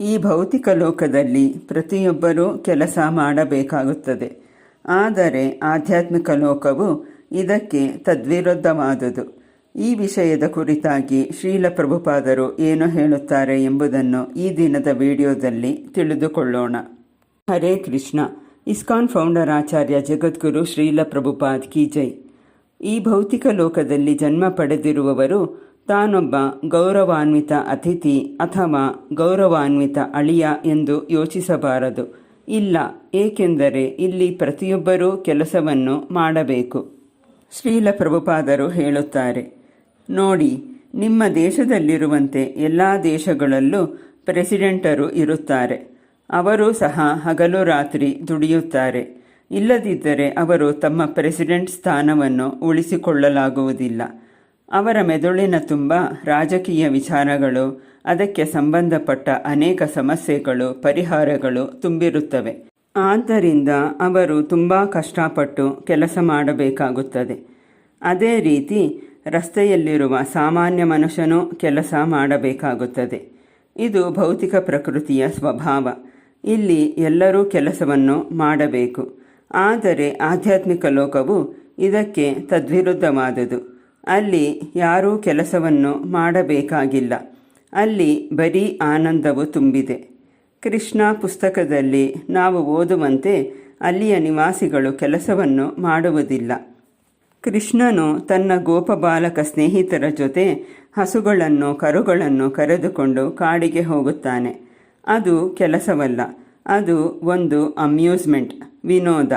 ಈ ಭೌತಿಕ ಲೋಕದಲ್ಲಿ ಪ್ರತಿಯೊಬ್ಬರೂ ಕೆಲಸ ಮಾಡಬೇಕಾಗುತ್ತದೆ. ಆದರೆ ಆಧ್ಯಾತ್ಮಿಕ ಲೋಕವು ಇದಕ್ಕೆ ತದ್ವಿರುದ್ಧವಾದುದು. ಈ ವಿಷಯದ ಕುರಿತಾಗಿ ಶ್ರೀಲ ಪ್ರಭುಪಾದರು ಏನು ಹೇಳುತ್ತಾರೆ ಎಂಬುದನ್ನು ಈ ದಿನದ ವಿಡಿಯೋದಲ್ಲಿ ತಿಳಿದುಕೊಳ್ಳೋಣ. ಹರೇ ಕೃಷ್ಣ. ಇಸ್ಕಾನ್ ಫೌಂಡರ್ ಆಚಾರ್ಯ ಜಗದ್ಗುರು ಶ್ರೀಲ ಪ್ರಭುಪಾದ್ ಕಿ ಜೈ. ಈ ಭೌತಿಕ ಲೋಕದಲ್ಲಿ ಜನ್ಮ ಪಡೆದಿರುವವರು ತಾನೊಬ್ಬ ಗೌರವಾನ್ವಿತ ಅತಿಥಿ ಅಥವಾ ಗೌರವಾನ್ವಿತ ಅಳಿಯ ಎಂದು ಯೋಚಿಸಬಾರದು. ಇಲ್ಲ, ಏಕೆಂದರೆ ಇಲ್ಲಿ ಪ್ರತಿಯೊಬ್ಬರೂ ಕೆಲಸವನ್ನು ಮಾಡಬೇಕು. ಶ್ರೀಲ ಪ್ರಭುಪಾದರು ಹೇಳುತ್ತಾರೆ, ನೋಡಿ, ನಿಮ್ಮ ದೇಶದಲ್ಲಿರುವಂತೆ ಎಲ್ಲ ದೇಶಗಳಲ್ಲೂ ಪ್ರೆಸಿಡೆಂಟರು ಇರುತ್ತಾರೆ. ಅವರು ಸಹ ಹಗಲು ರಾತ್ರಿ ದುಡಿಯುತ್ತಾರೆ. ಇಲ್ಲದಿದ್ದರೆ ಅವರು ತಮ್ಮ ಪ್ರೆಸಿಡೆಂಟ್ ಸ್ಥಾನವನ್ನು ಉಳಿಸಿಕೊಳ್ಳಲಾಗುವುದಿಲ್ಲ. ಅವರ ಮೆದುಳಿನ ತುಂಬ ರಾಜಕೀಯ ವಿಚಾರಗಳು, ಅದಕ್ಕೆ ಸಂಬಂಧಪಟ್ಟ ಅನೇಕ ಸಮಸ್ಯೆಗಳು, ಪರಿಹಾರಗಳು ತುಂಬಿರುತ್ತವೆ. ಆದ್ದರಿಂದ ಅವರು ತುಂಬ ಕಷ್ಟಪಟ್ಟು ಕೆಲಸ ಮಾಡಬೇಕಾಗುತ್ತದೆ. ಅದೇ ರೀತಿ ರಸ್ತೆಯಲ್ಲಿರುವ ಸಾಮಾನ್ಯ ಮನುಷ್ಯನೂ ಕೆಲಸ ಮಾಡಬೇಕಾಗುತ್ತದೆ. ಇದು ಭೌತಿಕ ಪ್ರಕೃತಿಯ ಸ್ವಭಾವ. ಇಲ್ಲಿ ಎಲ್ಲರೂ ಕೆಲಸವನ್ನು ಮಾಡಬೇಕು. ಆದರೆ ಆಧ್ಯಾತ್ಮಿಕ ಲೋಕವು ಇದಕ್ಕೆ ತದ್ವಿರುದ್ಧವಾದುದು. ಅಲ್ಲಿ ಯಾರೂ ಕೆಲಸವನ್ನು ಮಾಡಬೇಕಾಗಿಲ್ಲ. ಅಲ್ಲಿ ಬರೀ ಆನಂದವು ತುಂಬಿದೆ. ಕೃಷ್ಣ ಪುಸ್ತಕದಲ್ಲಿ ನಾವು ಓದುವಂತೆ ಅಲ್ಲಿಯ ನಿವಾಸಿಗಳು ಕೆಲಸವನ್ನು ಮಾಡುವುದಿಲ್ಲ. ಕೃಷ್ಣನು ತನ್ನ ಗೋಪಬಾಲಕ ಸ್ನೇಹಿತರ ಜೊತೆ ಹಸುಗಳನ್ನು, ಕರುಗಳನ್ನು ಕರೆದುಕೊಂಡು ಕಾಡಿಗೆ ಹೋಗುತ್ತಾನೆ. ಅದು ಕೆಲಸವಲ್ಲ, ಅದು ಒಂದು ಅಮ್ಯೂಸ್ಮೆಂಟ್, ವಿನೋದ.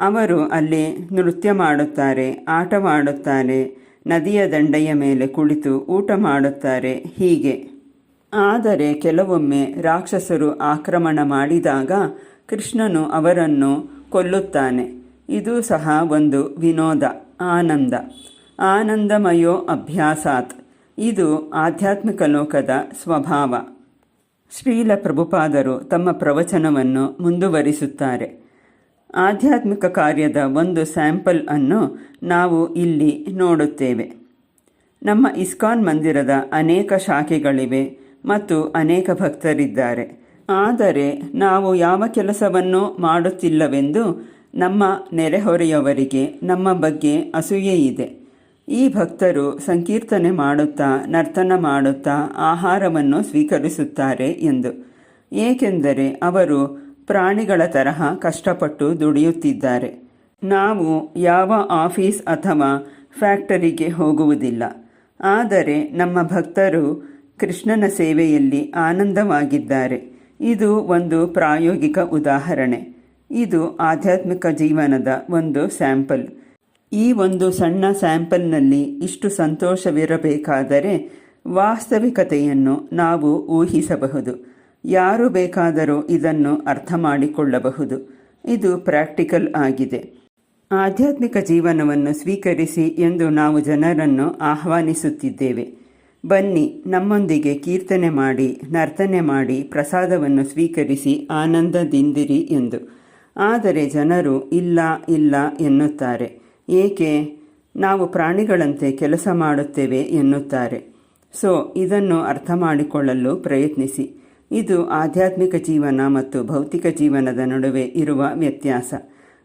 ಅವರು ಅಲ್ಲಿ ನೃತ್ಯ ಮಾಡುತ್ತಾರೆ, ಆಟವಾಡುತ್ತಾರೆ ನದಿಯ ದಂಡೆಯ ಮೇಲೆ ಕುಳಿತು ಊಟ ಮಾಡುತ್ತಾರೆ ಹೀಗೆ. ಆದರೆ ಕೆಲವೊಮ್ಮೆ ರಾಕ್ಷಸರು ಆಕ್ರಮಣ ಮಾಡಿದಾಗ ಕೃಷ್ಣನು ಅವರನ್ನು ಕೊಲ್ಲುತ್ತಾನೆ. ಇದು ಸಹ ಒಂದು ವಿನೋದ, ಆನಂದ. ಆನಂದಮಯೋ ಅಭ್ಯಾಸಾತ್. ಇದು ಆಧ್ಯಾತ್ಮಿಕ ಲೋಕದ ಸ್ವಭಾವ. ಶ್ರೀಲ ಪ್ರಭುಪಾದರು ತಮ್ಮ ಪ್ರವಚನವನ್ನು ಮುಂದುವರಿಸುತ್ತಾರೆ. ಆಧ್ಯಾತ್ಮಿಕ ಕಾರ್ಯದ ಒಂದು ಸ್ಯಾಂಪಲ್ ಅನ್ನು ನಾವು ಇಲ್ಲಿ ನೋಡುತ್ತೇವೆ. ನಮ್ಮ ಇಸ್ಕಾನ್ ಮಂದಿರದ ಅನೇಕ ಶಾಖೆಗಳಿವೆ ಮತ್ತು ಅನೇಕ ಭಕ್ತರಿದ್ದಾರೆ. ಆದರೆ ನಾವು ಯಾವ ಕೆಲಸವನ್ನು ಮಾಡುತ್ತಿಲ್ಲವೆಂದು ನಮ್ಮ ನೆರೆಹೊರೆಯವರಿಗೆ ನಮ್ಮ ಬಗ್ಗೆ ಅಸೂಯೆ ಇದೆ. ಈ ಭಕ್ತರು ಸಂಕೀರ್ತನೆ ಮಾಡುತ್ತಾ, ನರ್ತನ ಮಾಡುತ್ತಾ, ಆಹಾರವನ್ನು ಸ್ವೀಕರಿಸುತ್ತಾರೆ ಎಂದು. ಏಕೆಂದರೆ ಅವರು ಪ್ರಾಣಿಗಳ ತರಹ ಕಷ್ಟಪಟ್ಟು ದುಡಿಯುತ್ತಿದ್ದಾರೆ. ನಾವು ಯಾವ ಆಫೀಸ್ ಅಥವಾ ಫ್ಯಾಕ್ಟರಿಗೆ ಹೋಗುವುದಿಲ್ಲ. ಆದರೆ ನಮ್ಮ ಭಕ್ತರು ಕೃಷ್ಣನ ಸೇವೆಯಲ್ಲಿ ಆನಂದವಾಗಿದ್ದಾರೆ. ಇದು ಒಂದು ಪ್ರಾಯೋಗಿಕ ಉದಾಹರಣೆ. ಇದು ಆಧ್ಯಾತ್ಮಿಕ ಜೀವನದ ಒಂದು ಸ್ಯಾಂಪಲ್. ಈ ಒಂದು ಸಣ್ಣ ಸ್ಯಾಂಪಲ್ನಲ್ಲಿ ಇಷ್ಟು ಸಂತೋಷವಿರಬೇಕಾದರೆ ವಾಸ್ತವಿಕತೆಯನ್ನು ನಾವು ಊಹಿಸಬಹುದು. ಯಾರು ಬೇಕಾದರೂ ಇದನ್ನು ಅರ್ಥ ಮಾಡಿಕೊಳ್ಳಬಹುದು ಇದು ಪ್ರಾಕ್ಟಿಕಲ್ ಆಗಿದೆ. ಆಧ್ಯಾತ್ಮಿಕ ಜೀವನವನ್ನು ಸ್ವೀಕರಿಸಿ ಎಂದು ನಾವು ಜನರನ್ನು ಆಹ್ವಾನಿಸುತ್ತಿದ್ದೇವೆ. ಬನ್ನಿ, ನಮ್ಮೊಂದಿಗೆ ಕೀರ್ತನೆ ಮಾಡಿ, ನರ್ತನೆ ಮಾಡಿ, ಪ್ರಸಾದವನ್ನು ಸ್ವೀಕರಿಸಿ ಆನಂದದಿಂದಿರಿ ಎಂದು. ಆದರೆ ಜನರು ಇಲ್ಲ ಇಲ್ಲ ಎನ್ನುತ್ತಾರೆ. ಏಕೆ? ನಾವು ಪ್ರಾಣಿಗಳಂತೆ ಕೆಲಸ ಮಾಡುತ್ತೇವೆ ಎನ್ನುತ್ತಾರೆ. ಸೊ, ಇದನ್ನು ಅರ್ಥ ಮಾಡಿಕೊಳ್ಳಲು ಪ್ರಯತ್ನಿಸಿ. ಇದು ಆಧ್ಯಾತ್ಮಿಕ ಜೀವನ ಮತ್ತು ಭೌತಿಕ ಜೀವನದ ನಡುವೆ ಇರುವ ವ್ಯತ್ಯಾಸ.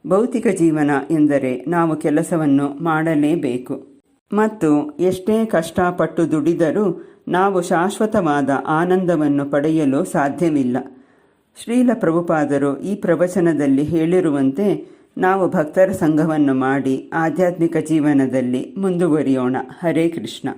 ಭೌತಿಕ ಜೀವನ ಎಂದರೆ ನಾವು ಕೆಲಸವನ್ನು ಮಾಡಲೇಬೇಕು. ಮತ್ತು ಎಷ್ಟೇ ಕಷ್ಟಪಟ್ಟು ದುಡಿದರೂ ನಾವು ಶಾಶ್ವತವಾದ ಆನಂದವನ್ನು ಪಡೆಯಲು ಸಾಧ್ಯವಿಲ್ಲ. ಶ್ರೀಲ ಪ್ರಭುಪಾದರು ಈ ಪ್ರವಚನದಲ್ಲಿ ಹೇಳಿರುವಂತೆ ನಾವು ಭಕ್ತರ ಸಂಘವನ್ನು ಮಾಡಿ ಆಧ್ಯಾತ್ಮಿಕ ಜೀವನದಲ್ಲಿ ಮುಂದುವರಿಯೋಣ. ಹರೇ ಕೃಷ್ಣ.